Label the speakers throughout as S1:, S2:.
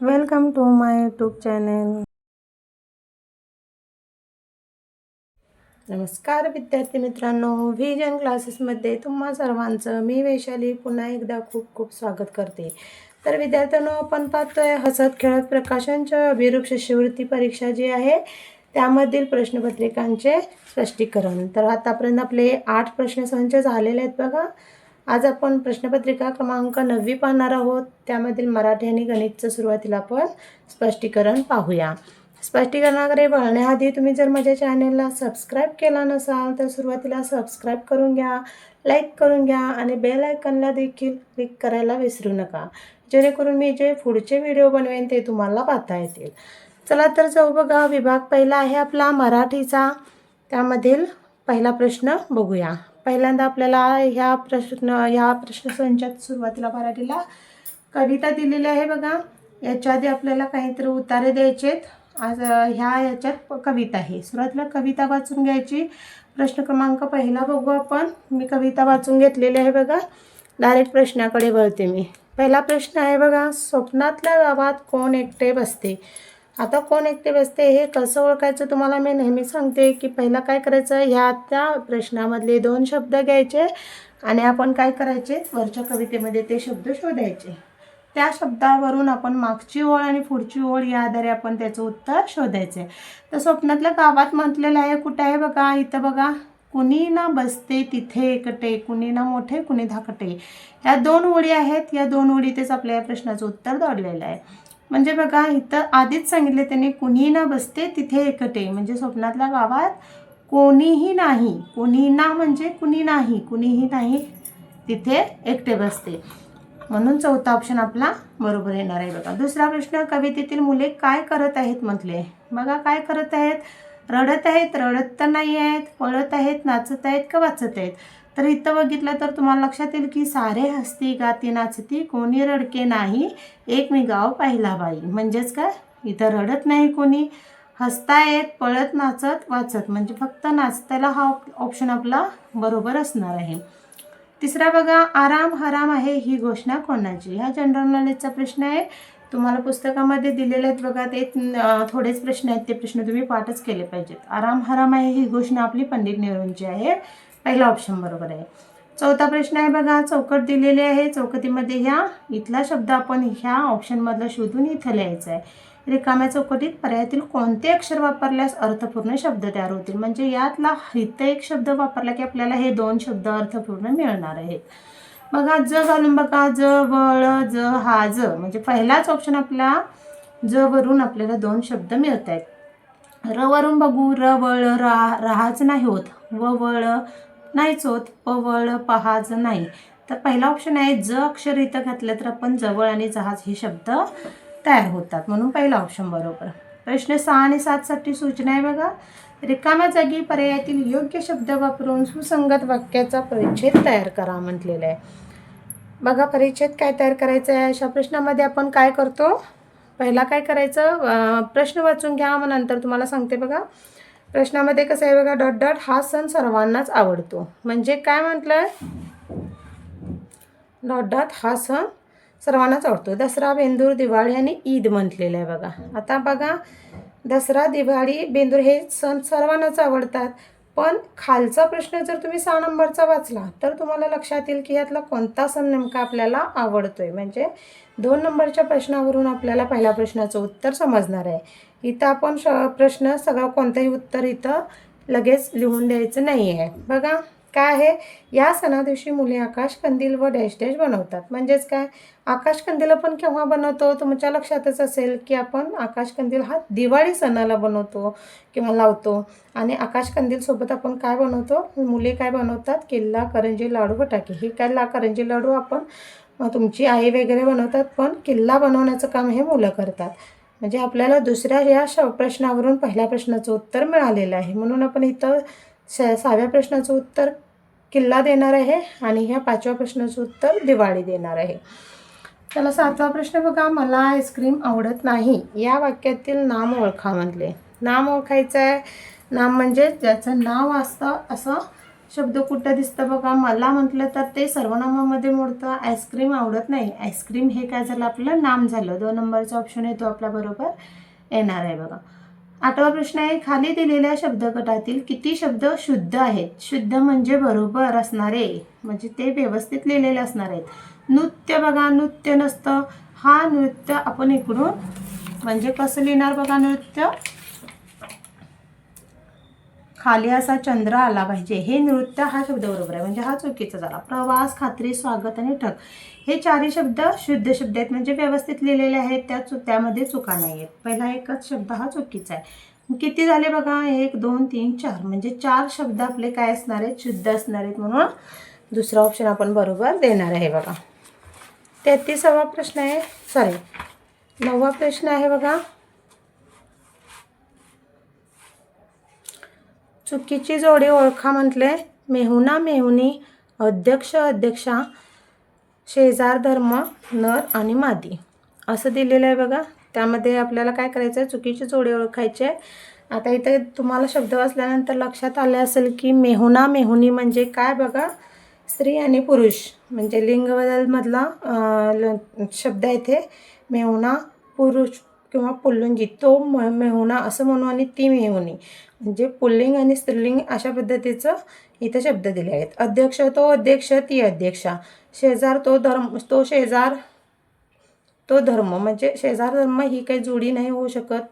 S1: Welcome to my YouTube channel. नमस्कार विद्यार्थी मित्रांनो व्हिजन क्लासेसमध्ये तुम्हा सर्वांचं मी वैशाली पुन्हा एकदा खूप खूप स्वागत करते. तर विद्यार्थ्यांनो आपण पाहतोय हसत खेळत प्रकाशनच्या अभिरूप शिष्यवृत्ती परीक्षा जी आहे त्यामधील प्रश्नपत्रिकांचे स्पष्टीकरण. तर आतापर्यंत आपले आठ प्रश्नसंच झालेले आहेत बघा. आज आपण प्रश्नपत्रिका क्रमांक नववी पाहणार आहोत. त्यामधील मराठी आणि गणितचं सुरुवातीला आपण स्पष्टीकरण पाहूया. स्पष्टीकरणाकडे वळण्याआधी तुम्ही जर माझ्या चॅनेलला सबस्क्राईब केला नसाल तर सुरुवातीला सबस्क्राईब करून घ्या लाईक करून घ्या आणि बेल आयकनला देखील क्लिक करायला विसरू नका. जेणेकरून मी जे पुढचे व्हिडिओ बनवेन ते तुम्हाला पाहता येतील. चला तर जाऊ बघा. विभाग पहिला आहे आपला मराठीचा. त्यामधील पहिला प्रश्न बघूया. पहिल्यांदा आपल्याला ह्या प्रश्न ह्या प्रश्नसंचात सुरुवातीला मराठीला कविता दिलेली आहे बघा. याच्या आधी आपल्याला काहीतरी उतारे द्यायचेत. आज ह्या याच्यात कविता आहे. सुरुवातीला कविता वाचून घ्यायची. प्रश्न क्रमांक पहिला बघू आपण. मी कविता वाचून घेतलेली आहे बघा. डायरेक्ट प्रश्नाकडे वळते मी. पहिला प्रश्न आहे बघा. स्वप्नातल्या गावात कोण एकटे बसते? आता कोण एकटे बसते हे कसं ओळखायचं तुम्हाला मी नेहमी सांगते की पहिला काय करायचं? ह्या त्या प्रश्नामधले दोन शब्द घ्यायचे आणि आपण काय करायचे? वरच्या कवितेमध्ये ते शब्द शोधायचे. त्या शब्दावरून आपण मागची ओळ आणि पुढची ओळ या आधारे आपण त्याचं उत्तर शोधायचं. आहे तर स्वप्नातल्या गावात म्हटलेलं आहे कुठं आहे बघा? इथं बघा. कुणी ना बसते तिथे एकटे कुणी ना मोठे कुणी धाकटे. ह्या दोन ओळी आहेत. या दोन ओळीतच आपल्या या प्रश्नाचं उत्तर दडलेलं आहे. म्हणजे बघा इथं आधीच सांगितले त्यांनी कुणी ना बसते तिथे एकटे. म्हणजे स्वप्नातल्या गावात कोणीही नाही कोणी ना म्हणजे कुणी नाही कुणीही नाही तिथे एकटे बसते. म्हणून चौथा ऑप्शन आपला बरोबर येणार आहे बघा. दुसरा प्रश्न कवितेतील मुले काय करत आहेत म्हटले. बघा काय करत आहेत? रडत आहेत रडत तर नाही आहेत पळत आहेत नाचत आहेत का वाचत आहेत? तर इथं बघितलं तर तुम्हाला लक्षात येईल की सारे हसती गाती नाचती कोणी रडके नाही. एक मी गाव पाहिला बाई. म्हणजेच काय? इथं रडत नाही कोणी. हसता येत पळत नाचत वाचत. म्हणजे फक्त नाचताला हा ऑप्शन आपला बरोबर असणार आहे. तिसरा बघा आराम हराम आहे ही घोषणा कोणाची? हा जनरल नॉलेजचा प्रश्न आहे. तुम्हाला पुस्तकामध्ये दिलेले आहेत बघा ते थोडेच प्रश्न आहेत. ते प्रश्न तुम्ही पाठच केले पाहिजेत. आराम हराम आहे ही घोषणा आपली पंडित नेहरूंची आहे. पहिला ऑप्शन बरोबर आहे. चौथा प्रश्न आहे बघा चौकट दिलेली आहे. चौकटीमध्ये ह्या इथला शब्द आपण ह्या ऑप्शनमधला शोधून इथं लिहायचा आहे. रिकाम्या चौकटीत पर्यायातील कोणते अक्षर वापरल्यास अर्थपूर्ण शब्द तयार होतील? म्हणजे यातला हित एक शब्द वापरला की आपल्याला हे दोन शब्द अर्थपूर्ण मिळणार आहेत. बघा ज घालून बघा ज वळ ज हा ज. म्हणजे पहिलाच ऑप्शन आपला ज वरून आपल्याला दोन शब्द मिळत आहेत र वरून बघू र वळ रा राहाच नाही होत. व वळ नाहीच होत पवळ पहाज नाही. तर पहिला ऑप्शन आहे ज अक्षर इथं घातलं तर आपण जवळ आणि जहाज हे शब्द तयार होतात. म्हणून पहिला ऑप्शन बरोबर. प्रश्न सहा आणि सातसाठी सूचना आहे बघा. रिकाम्या जागी पर्यायातील योग्य शब्द वापरून सुसंगत वाक्याचा परिच्छेद तयार करा म्हटलेलं आहे. बघा परिच्छेद काय तयार करायचं आहे? अशा प्रश्नामध्ये आपण काय करतो? पहिला काय करायचं? प्रश्न वाचून घ्या मग नंतर तुम्हाला सांगते बघा. प्रश्नामध्ये कसं आहे बघा डॉट डॉट हा सण सर्वांनाच आवडतो. म्हणजे काय म्हटलं आहे डॉट डॉट हा सण सर्वांनाच आवडतो. दसरा बेंदूर दिवाळी आणि ईद म्हटलेलं आहे बघा. आता बघा दसरा दिवाळी बेंदूर हे सण सर्वांनाच आवडतात. पण खालचा प्रश्न जर तुम्ही सहा नंबरचा वाचला तर तुम्हाला लक्षात येईल की यातला कोणता सण नेमका आपल्याला आवडतो आहे म्हणजे दोन नंबरच्या प्रश्नावरून आपल्याला पहिल्या प्रश्नाचं उत्तर समजणार आहे. इथं आपण श प्रश्न सगळं कोणतंही उत्तर इथं लगेच लिहून द्यायचं नाही आहे बघा काय आहे? या सणादिवशी मुले आकाश कंदील व डॅश डॅश बनवतात. म्हणजेच काय? आकाश कंदील आपण केव्हा बनवतो? तुमच्या लक्षातच असेल की आपण आकाश कंदील हा दिवाळी सणाला बनवतो किंवा लावतो. आणि आकाश कंदीलसोबत आपण काय बनवतो? मुले काय बनवतात? किल्ला करंजी लाडू फटाके. हे काय ला करंजी लाडू आपण तुमची आई वगैरे बनवतात पण किल्ला बनवण्याचं काम हे मुलं करतात. म्हणजे आपल्याला दुसऱ्या या श प्रश्नावरून पहिल्या प्रश्नाचं उत्तर मिळालेलं आहे. म्हणून आपण इथं स सहाव्या प्रश्नाचं उत्तर किल्ला देणार आहे आणि ह्या पाचव्या प्रश्नाचं उत्तर दिवाळी देणार आहे. त्याला सातवा प्रश्न बघा. मला आईस्क्रीम आवडत नाही. या वाक्यातील नाम ओळखा म्हटले नाम ओळखायचं आहे नाम म्हणजे ज्याचं नाव असतं असं शब्द कुठं दिसतं बघा. मला म्हटलं तर ते सर्वनामामध्ये मोडतं. आईस्क्रीम आवडत नाही. आईस्क्रीम हे काय झालं? आपलं नाम झालं. दोन नंबरचा ऑप्शन येतो आपल्या बरोबर. येणार आहे बघा. आठवा प्रश्न आहे खाली दिलेल्या शब्दगटातील किती शब्द शुद्ध आहेत? शुद्ध म्हणजे बरोबर असणारे. म्हणजे ते व्यवस्थित लिहिलेले असणार आहेत. नृत्य बघा. नृत्य नसतं. हा नृत्य आपण इकडून म्हणजे कसं लिहिणार बघा नृत्य? खाली असा चंद्र आला पाहिजे. हे नृत्य हा शब्द बरोबर आहे. म्हणजे हा चुकीचा झाला. प्रवास खात्री स्वागत आणि ठग. हे चारही शब्द शुद्ध शब्द आहेत. म्हणजे व्यवस्थित लिहिलेले आहेत. त्या चु त्यामध्ये चुका नाही आहेत पहिला एकच शब्द हा चुकीचा आहे. किती झाले बघा? एक दोन तीन चार. म्हणजे चार शब्द आपले काय असणार आहेत? शुद्ध असणार आहेत म्हणून दुसरा ऑप्शन आपण बरोबर देणार आहे बघा. तेहतीसावा प्रश्न आहे. सॉरी नववा प्रश्न आहे बघा. चुकीची जोडी ओळखा म्हटले. मेहुना मेहुनी अध्यक्ष अध्यक्षा शेजार धर्म नर आणि मादी. असं दिलेलं आहे बघा. त्यामध्ये आपल्याला काय करायचं आहे चुकीची जोडी ओळखायची आहे. आता इथे तुम्हाला शब्द वाचल्यानंतर लक्षात आले असेल की मेहुना मेहुनी म्हणजे काय बघा? स्त्री आणि पुरुष. म्हणजे लिंग बदलमधला ल- शब्द आहे इथे. मेहुना पुरुष किंवा पुल्लुंजी तो म मेहुना असं म्हणू आणि ती मेहुनी म्हणजे पुल्लिंग आणि स्त्रीलिंग अशा पद्धतीचं इथं शब्द दिले आहेत. अध्यक्ष तो अध्यक्ष ती अध्यक्षा. शेजार तो धर्म तो शेजार तो धर्म. म्हणजे शेजार धर्म ही काही जोडी नाही होऊ शकत.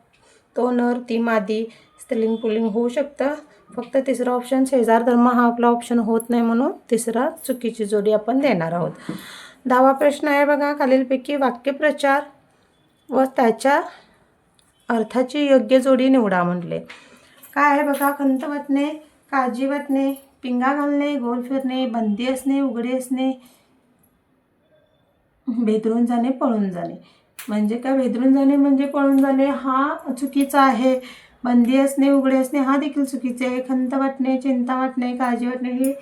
S1: तो नर ती मादी स्त्रीलिंग पुल्लिंग होऊ शकतं. फक्त तिसरा ऑप्शन शेजार धर्म हा आपला ऑप्शन होत नाही म्हणून तिसरा चुकीची जोडी आपण देणार आहोत. दहावा प्रश्न आहे बघा खालीलपैकी वाक्यप्रचार. व त्याच्या अर्थाची योग्य जोडी निवडा म्हटले. काय आहे बघा खंत वाटणे काळजी वाटणे पिंगा घालणे गोल फिरणे बंदी असणे उघडे असणे भेदरून जाणे पळून जाणे. म्हणजे काय? भेदरून जाणे म्हणजे पळून जाणे हा चुकीचा आहे. बंदी असणे उघडे असणे हा देखील चुकीचे आहे. खंत वाटणे चिंता वाटणे काळजी वाटणे हे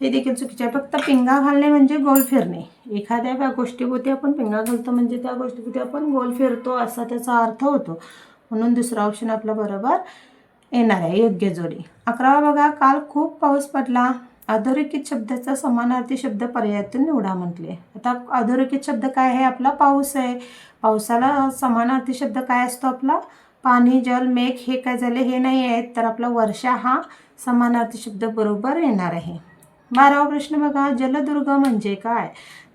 S1: हे देखील चुकीचे आहे. फक्त पिंगा घालणे म्हणजे गोल फिरणे. एखाद्या गोष्टीभोवती आपण पिंगा घालतो म्हणजे त्या गोष्टीभोवती आपण गोल फिरतो असा त्याचा अर्थ होतो. म्हणून दुसरा ऑप्शन आपला बरोबर येणार आहे योग्य जोडी. अकरावा बघा काल खूप पाऊस पडला. अधोरेखित शब्दाचा समानार्थी शब्द पर्यायातून निवडा म्हटले. आता अधोरेखित शब्द काय आहे? आपला पाऊस आहे. पावसाला समानार्थी शब्द काय असतो आपला? पाणी जल मेघ हे काय झाले? हे नाही आहेत. तर आपला वर्षा हा समानार्थी शब्द बरोबर येणार आहे. बारावा प्रश्न बघा जलदुर्ग म्हणजे काय?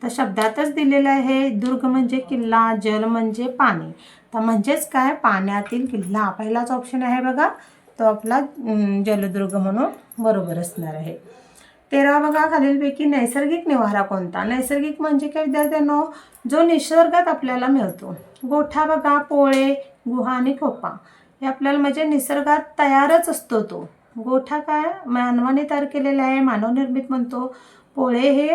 S1: तर शब्दातच दिलेलं आहे दुर्ग म्हणजे किल्ला जल म्हणजे पाणी. तर म्हणजेच काय? पाण्यातील किल्ला. पहिलाच ऑप्शन आहे बघा. तो आपला जलदुर्ग म्हणून बरोबर असणार आहे. तेरा बघा खालीलपैकी नैसर्गिक निवारा कोणता? नैसर्गिक म्हणजे काय विद्यार्थ्यांनो? जो निसर्गात आपल्याला मिळतो. गोठा बघा पोळे गुहा आणि खोपा. हे आपल्याला म्हणजे निसर्गात तयारच असतो तो. गोठा काय मानवाने तयार केलेला आहे मानवनिर्मित म्हणतो. पोळे हे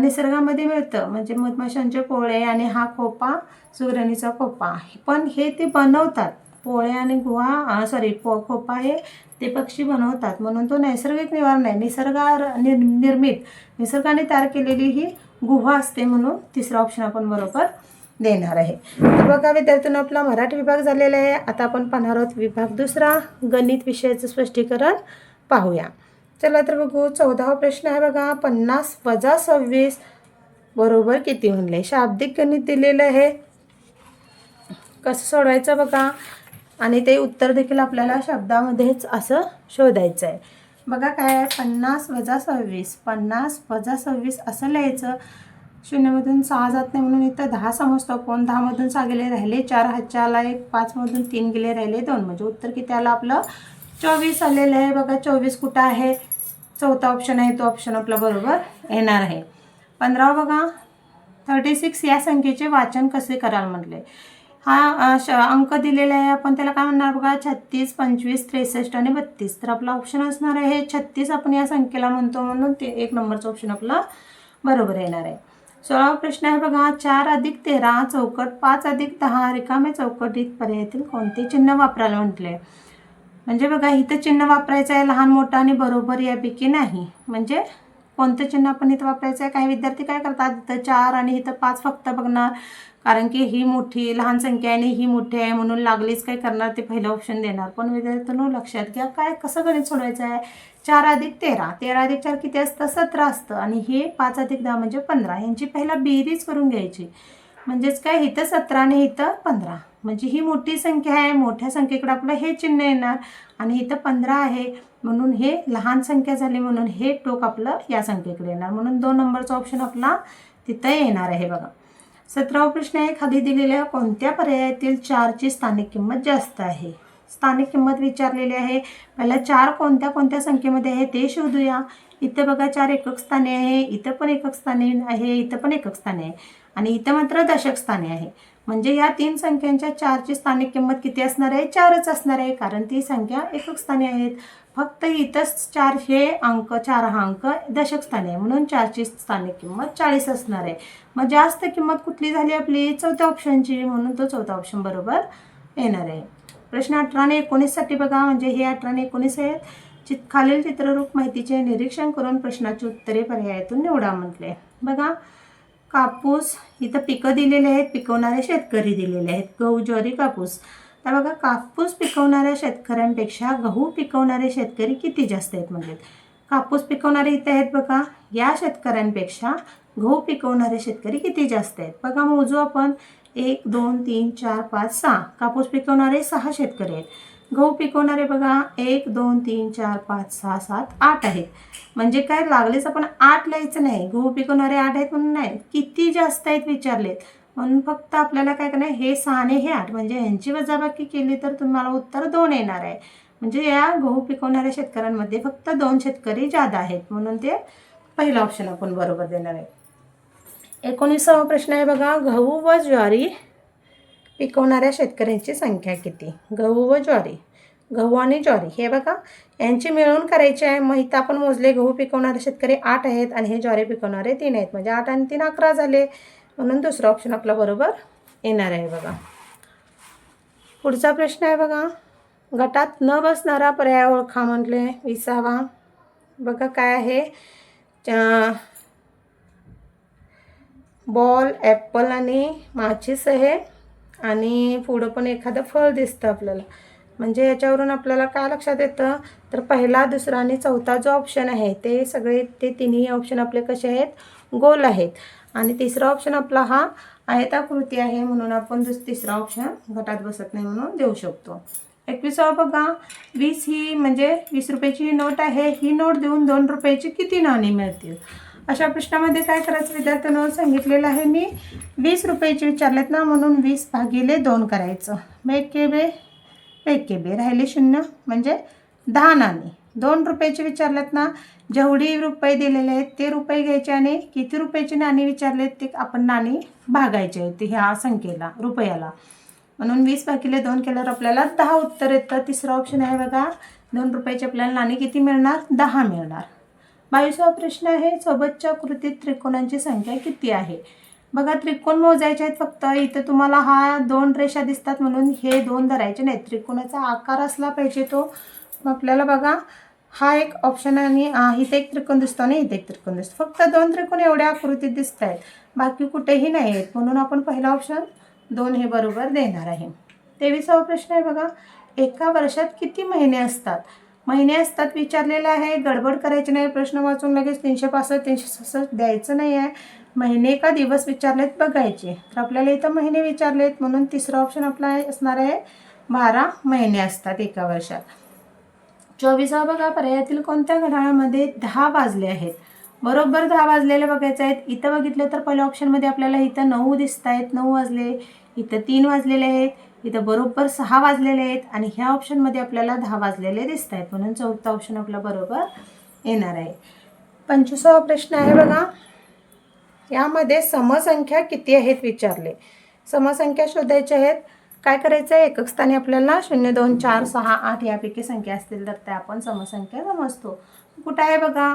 S1: निसर्गामध्ये मिळतं. म्हणजे मधमाशांचे पोळे आणि हा खोपा सुगरणीचा खोपा पण हे ते बनवतात. पोळे आणि गुहा सॉरी पो खोपा हे ते पक्षी बनवतात. म्हणून तो नैसर्गिक निवारण आहे. निसर्गा निर निर्मित निसर्गाने तयार केलेली ही गुहा असते म्हणून तिसरा ऑप्शन आपण बरोबर देणार आहे. तर बघा विद्यार्थ्यांनो आपला मराठी विभाग झालेला आहे. आता आपण पाहणार आहोत विभाग दुसरा गणित विषयाचं स्पष्टीकरण पाहूया. चला तर बघू चौदावा प्रश्न आहे बघा. पन्नास वजा सव्वीस बरोबर किती म्हणले? शाब्दिक गणित दिलेलं आहे. कसं सोडवायचं बघा? आणि ते उत्तर देखील आपल्याला शब्दामध्येच असं शोधायचं आहे बघा काय आहे? पन्नास वजा सव्वीस. पन्नास वजा सव्वीस असं लिहायचं. शून्यमधून सहा जात नाही म्हणून इथं दहा समजतो. कोण दहामधून सहा गेले राहिले चार हातच्या एक पाचमधून तीन गेले राहिले दोन. म्हणजे उत्तर किती आलं आपलं? चोवीस आलेलं आहे बघा. चोवीस कुठं आहे? चौथा ऑप्शन आहे. तो ऑप्शन आपला बरोबर येणार आहे. पंधरा बघा. थर्टी सिक्स या संख्येचे वाचन कसे कराल म्हटले. हा श अंक दिलेला आहे. आपण त्याला काय म्हणणार बघा? छत्तीस पंचवीस त्रेसष्ट आणि बत्तीस. तर आपला ऑप्शन असणार आहे छत्तीस आपण या संख्येला म्हणतो म्हणून ते एक नंबरचं ऑप्शन आपला बरोबर येणार आहे. सोळावा प्रश्न आहे बघा. चार अधिक तेरा चौकट पाच अधिक दहा रिकामे चौकटीत पर्यायातील कोणते चिन्ह वापरायला म्हटले? म्हणजे बघा इथं चिन्ह वापरायचं आहे लहान मोठं आणि बरोबर यापैकी नाही. म्हणजे कोणतं चिन्ह आपण इथं वापरायचं आहे? काही विद्यार्थी काय करतात? इथं चार आणि इथं पाच फक्त बघणार. कारण की ही मोठी लहान संख्या आहे आणि ही मोठी आहे म्हणून लागलीच काय करणार ते पहिलं ऑप्शन देणार. पण विद्यार्थ्यांनो लक्षात घ्या काय कसं गणित सोडवायचं आहे? चार अधिक तेरा. तेरा अधिक चार किती असतं? सतरा असतं. आणि हे पाच अधिक दहा म्हणजे पंधरा. यांची पहिला बेरीज करून घ्यायची. म्हणजेच काय? इथं सतरा आणि इथं पंधरा. म्हणजे ही मोठी संख्या आहे. मोठ्या संख्येकडे आपलं हे चिन्ह येणार. आणि इथं पंधरा आहे म्हणून हे लहान संख्या झाली म्हणून हे टोक आपलं या संख्येकडे येणार. म्हणून दोन नंबरचा ऑप्शन आपला तिथं येणार आहे बघा. सतरावा प्रश्न आहे खाली दिलेल्या कोणत्या पर्यायातील चारची स्थानिक किंमत जास्त आहे? स्थानिक किंमत विचारलेली आहे. पहिला चार कोणत्या कोणत्या संख्येमध्ये आहे ते शोधूया. इथं बघा चार एकक स्थानी आहे इथं पण एकक स्थानी आहे इथं पण एकक स्थानी आहे. आणि इथं मात्र दशक स्थानी आहे. म्हणजे या तीन संख्यांच्या चारची स्थानिक किंमत किती असणार आहे? चारच असणार आहे कारण ती संख्या एकक स्थानी आहेत. फक्त इथंच चार हे अंक चार हा अंक दशक स्थानी आहे. म्हणून चारची स्थानिक किंमत चाळीस असणार आहे. मग जास्त किंमत कुठली झाली आपली? चौथ्या ऑप्शनची म्हणून तो चौथा ऑप्शन बरोबर येणार आहे. प्रश्न अठरा आणि एकोणीससाठी बघा. म्हणजे हे अठरा आणि एकोणीस आहेत. चित खालील चित्ररूप माहितीचे निरीक्षण करून प्रश्नाची उत्तरे पर्यायातून निवडा म्हटले. बघा. कापूस इथं पिकं दिलेले आहेत. पिकवणारे शेतकरी दिलेले आहेत. गहू ज्वारी कापूस. तर बघा कापूस पिकवणाऱ्या शेतकऱ्यांपेक्षा गहू पिकवणारे शेतकरी किती जास्त आहेत म्हणजे कापूस पिकवणारे इथे आहेत बघा या शेतकऱ्यांपेक्षा गहू पिकवणारे शेतकरी किती जास्त आहेत? बघा मोजू आपण. एक दोन तीन चार पाच सहा. कापूस पिकवणारे सहा शेतकरी आहेत. गहू पिकवणारे बघा एक दोन तीन चार पाच सहा सात आठ आहेत. म्हणजे काय लागलेच आपण आठ लिहायचं नाही. गहू पिकवणारे आठ आहेत म्हणून नाही. किती जास्त आहेत विचारलेत? म्हणून फक्त आपल्याला काय करणार हे सहा आणि हे आठ. म्हणजे यांची वजाबाकी केली तर तुम्हाला उत्तर दोन येणार आहे. म्हणजे या गहू पिकवणाऱ्या शेतकऱ्यांमध्ये फक्त दोन शेतकरी जादा आहेत. म्हणून ते पहिला ऑप्शन आपण बरोबर देणार आहे. एकोणीसावा प्रश्न आहे बघा. गहू व ज्वारी पिकवणाऱ्या शेतकऱ्यांची संख्या किती? गहू व ज्वारी. गहू आणि ज्वारी. हे बघा. यांची मिळून करायची आहे. मग इथं आपण मोजले गहू पिकवणारे शेतकरी आठ आहेत आणि हे ज्वारी पिकवणारे तीन आहेत. म्हणजे आठ आणि तीन अकरा झाले. म्हणून दुसरा ऑप्शन आपला बरोबर येणार आहे बघा. पुढचा प्रश्न आहे बघा. गटात न बसणारा पर्याय ओळखा म्हटले. विसावा. बघा काय आहे. बॉल ॲपल आणि माचीस आहे आणि पुढं पण एखादं फळ दिसतं आपल्याला. म्हणजे याच्यावरून आपल्याला काय लक्षात येतं? तर पहिला दुसरा आणि चौथा जो ऑप्शन आहे ते सगळे ते तिन्ही ऑप्शन आपले कसे आहेत? गोल आहेत. आणि तिसरा ऑप्शन आपला हा आयताकृती आहे म्हणून आपण दुस तिसरा ऑप्शन गटात बसत नाही म्हणून देऊ शकतो. एकविसावा बघा वीस ही म्हणजे वीस रुपयाची ही नोट आहे. ही नोट देऊन दोन रुपयाची किती नाणी मिळतील? अशा प्रश्नामध्ये काय करायचं विद्यार्थ्यांना? सांगितलेलं आहे मी. वीस रुपयाचे विचारलेत ना म्हणून वीस भागिले दोन करायचं. मग एक के बे एक के बे राहिले शून्य म्हणजे दहा नाणी. दोन रुपयाचे विचारलेत ना जेवढी रुपये दिलेले आहेत ते रुपये घ्यायचे आणि किती रुपयाची नाणी विचारलेत ते आपण नाणी भागायचे आहेत ह्या संख्येला रुपयाला. म्हणून वीस भागिले दोन केल्यावर आपल्याला दहा उत्तर येतं. तिसरा ऑप्शन आहे बघा दोन रुपयाची आपल्याला नाणी किती मिळणार? दहा मिळणार. बावीसवा प्रश्न आहे सोबतच्या कृतीत त्रिकोणांची संख्या किती आहे? बघा त्रिकोण मोजायचे आहेत फक्त इथं तुम्हाला हा दोन रेषा दिसतात म्हणून हे दोन धरायचे नाहीत. त्रिकोणाचा आकार असला पाहिजे तो. मग आपल्याला बघा हा एक ऑप्शन आणि इथे एक त्रिकोण दिसतो आणि इथे एक त्रिकोण दिसतो. फक्त दोन त्रिकोण एवढ्या आकृतीत दिसत आहेत बाकी कुठेही नाही आहेत म्हणून आपण पहिला ऑप्शन दोन हे बरोबर देणार आहे. तेविसावा प्रश्न आहे बघा. एका वर्षात किती महिने असतात? महिने असतात विचारलेलं आहे. गडबड करायची नाही. प्रश्न वाचून लगेच तीनशे पासष्ट तीनशे सहासष्ट द्यायचं नाही आहे महिने का दिवस विचारलेत बघायचे. तर आपल्याला इथं महिने विचारलेत. म्हणून तिसरा ऑप्शन आपला असणार आहे. बारा महिने असतात एका वर्षात. चोवीसा बघा पर्यायातील कोणत्या घड्याळामध्ये दहा वाजले आहेत? बरोबर दहा वाजलेले बघायचे आहेत. इथं बघितलं तर पहिल्या ऑप्शनमध्ये आपल्याला इथं नऊ दिसत आहेत. नऊ वाजले इथं तीन वाजलेले आहेत इथं बरोबर सहा वाजलेले आहेत आणि ह्या ऑप्शनमध्ये आपल्याला दहा वाजलेले दिसत आहेत. म्हणून चौथा ऑप्शन आपला बरोबर येणार आहे. पंचवीसावा प्रश्न आहे बघा. यामध्ये समसंख्या किती आहेत विचारले? समसंख्या शोधायच्या आहेत. काय करायचं आहे एकक स्थानी आपल्याला शून्य दोन चार सहा आठ यापैकी संख्या असतील तर त्या आपण समसंख्या समजतो. कुठं आहे बघा?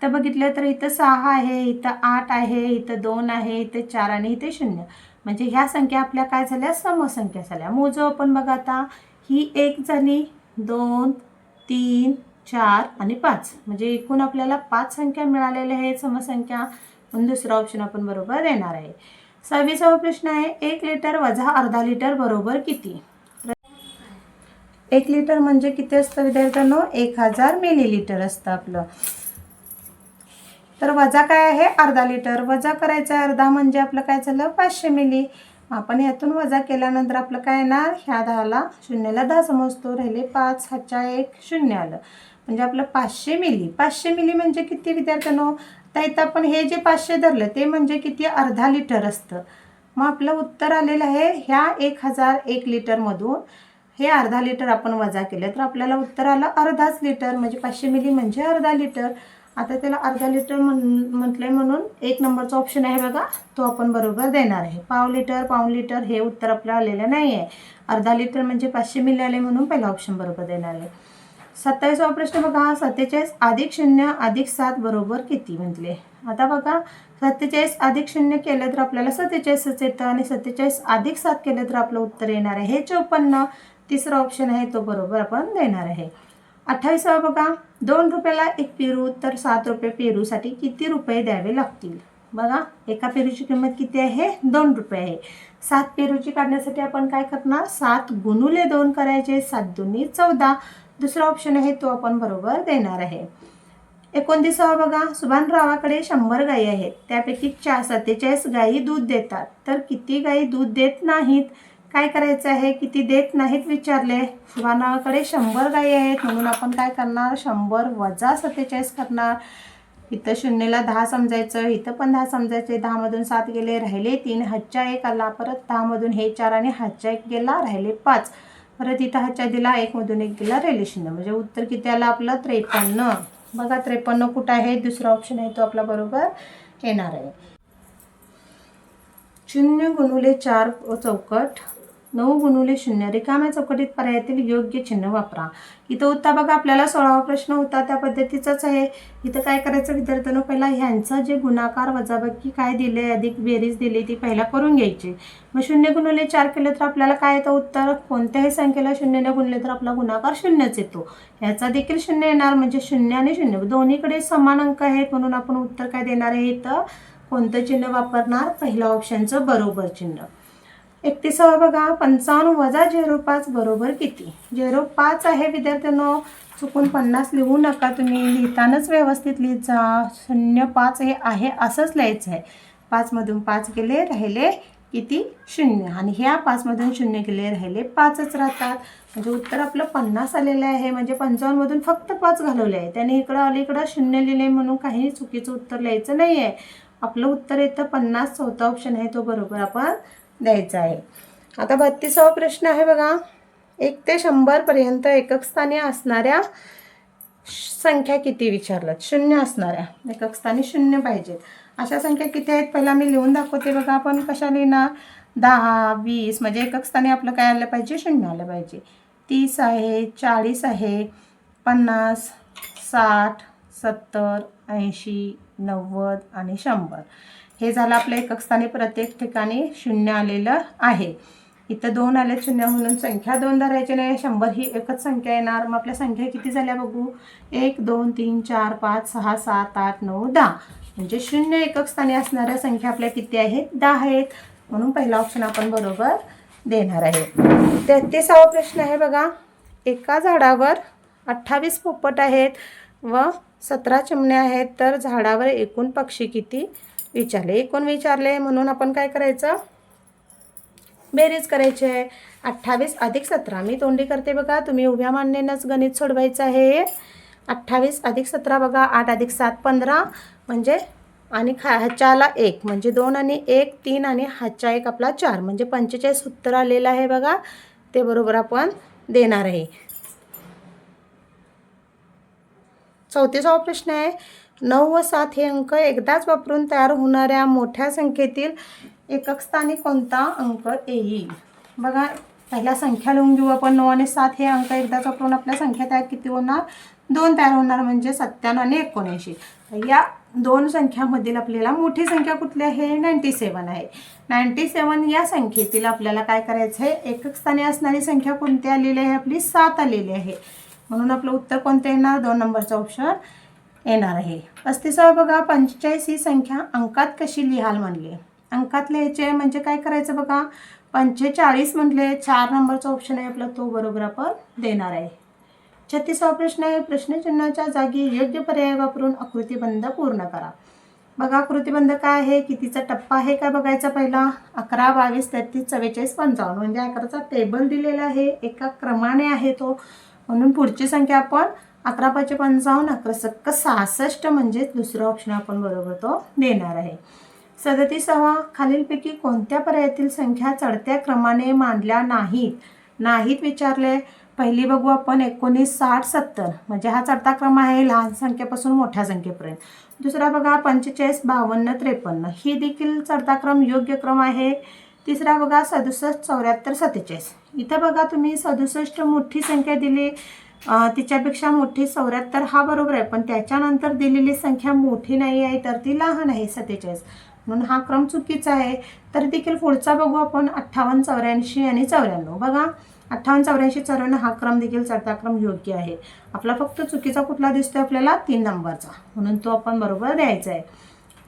S1: तर बघितलं तर इथं सहा आहे इथं आठ आहे इथं दोन आहे इथं चार आणि इथे शून्य. म्हणजे ह्या संख्या आपल्या काय झाल्या? समसंख्या झाल्या. मोजो आपण बघा आता. ही एक झाली दोन तीन चार आणि पाच. म्हणजे एकूण आपल्याला पाच संख्या मिळालेल्या आहेत समसंख्या. म्हणून दुसरा ऑप्शन आपण बरोबर देणार आहे. सव्वीसावा प्रश्न आहे एक लिटर वजा अर्धा लिटर बरोबर किती? एक लिटर म्हणजे किती असतं विद्यार्थ्यांनो? एक हजार मिलीलिटर असतं आपलं. तर वजा काय आहे? अर्धा लिटर. वजा करायचं आहे अर्धा म्हणजे आपलं काय झालं? पाचशे मिली आपण यातून वजा केल्यानंतर आपलं काय येणार? ह्या दहाला शून्याला दहा समजतो. राहिले पाच ह्याच्या एक शून्य आलं. म्हणजे आपलं पाचशे मिली पाचशे मिली म्हणजे किती विद्यार्थ्यांनो? तर इथं आपण हे जे पाचशे धरलं ते म्हणजे किती? अर्धा लिटर असतं. मग आपलं उत्तर आलेलं आहे ह्या एक हजार एक लिटरमधून हे अर्धा लिटर आपण वजा केलं तर आपल्याला उत्तर आलं अर्धाच लिटर म्हणजे पाचशे मिली म्हणजे अर्धा लिटर. आता त्याला अर्धा लिटर म्हण म्हटलंय म्हणून एक नंबरचा ऑप्शन आहे बघा तो आपण बरोबर देणार आहे. पाव लिटर पाऊन लिटर हे उत्तर आपलं आलेलं नाही आहे अर्धा लिटर म्हणजे पाचशे मिली आले म्हणून पहिला ऑप्शन बरोबर देणार आहे. सत्तावीसवा प्रश्न बघा. सत्तेचाळीस अधिक शून्य अधिक सात बरोबर किती म्हटले? आता बघा. सत्तेचाळीस अधिक शून्य केलं तर आपल्याला सत्तेचाळीसच येतं आणि सत्तेचाळीस अधिक सात केलं तर आपलं उत्तर येणार आहे. हे चौपन्न. तिसरा ऑप्शन आहे तो बरोबर आपण देणार आहे. अठ्ठावीसावा बघा. दोन रुपयाला एक पेरू तर सात रुपये पेरूसाठी किती रुपये द्यावे लागतील? बघा. एका पेरूची किंमत किती आहे? दोन रुपये आहे. सात पेरूची काढण्यासाठी आपण काय करणार? सात गुणुले दोन करायचे. सात दोन्ही चौदा. दुसरा ऑप्शन आहे तो आपण बरोबर देणार आहे. एकोणतीसावा बघा सुभानरावाकडे शंभर गायी आहेत. त्यापैकी चार सत्तेचाळीस गायी दूध देतात. तर किती गायी दूध देत नाहीत? काय करायचं आहे? किती देत नाहीत विचारले. सुभानरावाकडे शंभर गायी आहेत. म्हणून आपण काय करणार? शंभर वजा सत्तेचाळीस करणार. इथं शून्यला दहा समजायचं इथं पण दहा समजायचे. दहामधून सात गेले राहिले तीन. हातच्या एक आला परत दहामधून हे चार आणि हातच्या एक गेला राहिले पाच. परत इथं हाच्या दिला एकमधून एक दिला रेलेशन म्हणजे उत्तर किती आलं आपलं? त्रेपन्न. बघा त्रेपन्न कुठं आहे? दुसरा ऑप्शन आहे तो आपला बरोबर येणार आहे. शून्य गुणुले चार चौकट. नऊ गुणुले शून्य. रिकाम्या चौकटीत पर्यायातील योग्य चिन्ह वापरा. इथं होता बघा आपल्याला सोळावा प्रश्न होता. त्या पद्धतीचाच आहे. इथं काय करायचं? विद्यार्थ्यांना पहिला ह्यांचं जे गुणाकार वजाबाकी काय दिले अधिक बेरीज दिली ती पहिला करून घ्यायची. मग शून्य गुणुले चार केले तर आपल्याला काय येतं? उत्तर कोणत्याही संख्येला शून्यने गुणले तर आपला गुणाकार शून्यच येतो. ह्याचा देखील शून्य येणार म्हणजे शून्य आणि शून्य. दोन्हीकडे समान अंक आहेत म्हणून आपण उत्तर काय देणार आहे? इथं कोणतं चिन्ह वापरणार? पहिल्या ऑप्शनचं बरोबर चिन्ह. एकतीसावा बघा पंचावन्न वजा झेरो पाच बरोबर किती? झेरो पाच आहे विद्यार्थ्यांनो. चुकून पन्नास लिहू नका तुम्ही. लिहितानाच व्यवस्थित लिहित जा शून्य पाच हे आहे असंच लिहायचं आहे. पाचमधून पाच गेले राहिले किती? शून्य. आणि ह्या पाचमधून शून्य गेले राहिले पाचच राहतात. म्हणजे उत्तर आपलं पन्नास आलेलं आहे. म्हणजे पंचावन्नमधून फक्त पाच घालवले आहे. त्याने इकडं अलीकडं शून्य लिहिले म्हणून काही चुकीचं उत्तर लिहायचं नाही आहे आपलं उत्तर येतं पन्नास. चौथा ऑप्शन आहे तो बरोबर आपण द्यायचा आहे. आता बत्तीसावा प्रश्न आहे बघा. एक ते शंभरपर्यंत एकक स्थानी असणाऱ्या संख्या किती विचारलं? शून्य असणाऱ्या. एकक स्थानी शून्य पाहिजेत अशा संख्या किती आहेत? पहिला मी लिहून दाखवते बघा. आपण कशा लिहिणार? दहा वीस म्हणजे एकक स्थानी आपलं काय आलं पाहिजे? शून्य आलं पाहिजे. तीस आहे चाळीस आहे पन्नास साठ सत्तर ऐंशी नव्वद आणि शंभर. हे झालं आपलं एककस्थानी प्रत्येक ठिकाणी शून्य आलेलं आहे. इथं दोन आले शून्य म्हणून संख्या दोन धरायची नाही शंभर ही एकच संख्या येणार. मग आपल्या संख्या किती झाल्या बघू? एक दोन तीन चार पाच सहा सात आठ नऊ दहा. म्हणजे शून्य एकक स्थानी असणाऱ्या संख्या आपल्या किती आहेत? दहा आहेत. म्हणून पहिला ऑप्शन आपण बरोबर देणार आहे. तेहतीसावा प्रश्न आहे बघा. एका झाडावर अठ्ठावीस पोपट आहेत व सतरा चिमण्या आहेत. तर झाडावर एकूण पक्षी किती? विचारले एकूण विचारले? म्हणून आपण काय करायचं? बेरीज करायची आहे. अठ्ठावीस अधिक सतरा मी तोंडी करते बघा. तुम्ही उभ्या मांडणीनंच गणित सोडवायचं आहे. अठ्ठावीस अधिक सतरा बघा आठ अधिक सात पंधरा. म्हणजे आणि खा ह्याच्याला एक. म्हणजे दोन आणि एक तीन आणि ह्याच्या एक आपला चार. म्हणजे पंचेचाळीस उत्तर आलेलं आहे बघा. ते बरोबर आपण देणार आहे. चौतीसावा प्रश्न आहे. नऊ व सात हे अंक एकदाच वापरून तयार होणाऱ्या मोठ्या संख्येतील एकक स्थानी कोणता अंक येईल? बघा पहिल्या संख्या लिहून घेऊ आपण. नऊ आणि सात हे अंक एकदाच वापरून आपल्या संख्या तयार किती होणार? दोन तयार होणार म्हणजे सत्त्याण्णव आणि एकोणऐंशी. या दोन संख्यामधील आपल्याला मोठी संख्या कुठली आहे? नाईंटी सेवन आहे. नाईंटी सेवन या संख्येतील आपल्याला काय करायचं आहे एकक स्थानी असणारी संख्या कोणती आलेली आहे? आपली सात आलेली आहे. म्हणून आपलं उत्तर कोणतं येणार? दोन नंबरचं ऑप्शन येणार आहे. पस्तीसावं बघा पंचेचाळीस ही संख्या अंकात कशी लिहाल म्हणली. अंकात लिहायचे म्हणजे काय करायचं बघा? पंचेचाळीस म्हटले चार नंबरचा ऑप्शन आहे आपला तो बरोबर आपण देणार आहे. छत्तीसावा प्रश्न आहे प्रश्नचिन्हाच्या जागी योग्य पर्याय वापरून आकृतीबंध पूर्ण करा. बघा आकृतीबंध काय आहे? कितीचा टप्पा आहे काय बघायचा पहिला? अकरा बावीस तेहतीस चव्वेचाळीस पंचावन्न. म्हणजे अकराचा टेबल दिलेला आहे एका क्रमाने आहे तो. म्हणून पुढची संख्या आपण अकरा पाचशे पंचावन्न अकरा सक्क सहासष्ट म्हणजे दुसरा ऑप्शन आपण बरोबर तो देणार आहे. सदतीसावा खालीलपैकी कोणत्या पर्यायातील संख्या चढत्या क्रमाने मांडल्या नाहीत? नाहीत विचारले. पहिली बघू आपण एकोणीस साठ सत्तर. म्हणजे हा चढता क्रम आहे लहान संख्येपासून मोठ्या संख्येपर्यंत. दुसरा बघा पंचेचाळीस बावन्न त्रेपन्न. ही देखील चढता क्रम योग्य क्रम आहे. तिसरा बघा सदुसष्ट चौऱ्याहत्तर सत्तेचाळीस. इथं बघा तुम्ही सदुसष्ट मोठी संख्या दिली. तिच्यापेक्षा मोठी चौऱ्याहत्तर हा बरोबर आहे पण त्याच्यानंतर दिलेली संख्या मोठी नाही आहे तर ती लहान आहे सत्तेचाळीस. म्हणून हा क्रम चुकीचा आहे. तर देखील पुढचा बघू आपण अठ्ठावन्न चौऱ्याऐंशी आणि चौऱ्याण्णव. बघा अठ्ठावन्न चौऱ्याऐंशी चौऱ्याण्णव हा क्रम देखील चढता क्रम योग्य आहे. आपला फक्त चुकीचा कुठला दिसतोय आपल्याला? तीन नंबरचा. म्हणून तो आपण बरोबर द्यायचा आहे.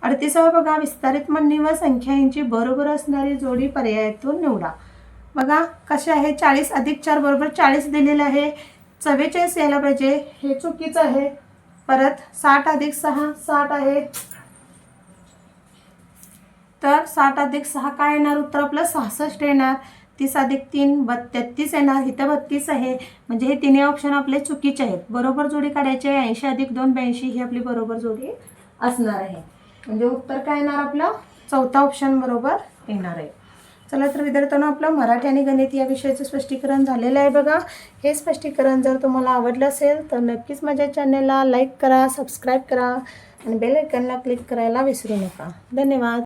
S1: अडतीसावा बघा विस्तारित म्हणणी व संख्या यांची बरोबर असणारी जोडी पर्यायातून निवडा. बघा कसे आहे? चाळीस अधिक चार बरोबर चाळीस दिलेलं आहे. चव्वेचाळीस यायला पाहिजे. हे चुकीचं आहे. परत साठ अधिक सहा साठ आहे. तर साठ अधिक सहा काय येणार? उत्तर आपलं सहासष्ट येणार. तीस अधिक तीन बत येणार. इथं बत्तीस आहे. म्हणजे हे तिन्ही ऑप्शन आपले चुकीचे आहेत. बरोबर जोडी काढायची आहे. ऐंशी अधिक दोन ब्याऐंशी ही आपली बरोबर जोडी असणार आहे. म्हणजे उत्तर काय येणार आपलं? चौथा ऑप्शन बरोबर येणार आहे. चला तर विद्यार्थ्यांना आपलं मराठी आणि गणित या विषयाचं स्पष्टीकरण झालेलं आहे बघा. हे स्पष्टीकरण जर तुम्हाला आवडलं असेल तर नक्कीच माझ्या चॅनेलला लाईक करा सबस्क्राईब करा आणि बेल आयकनला क्लिक करायला विसरू नका. धन्यवाद.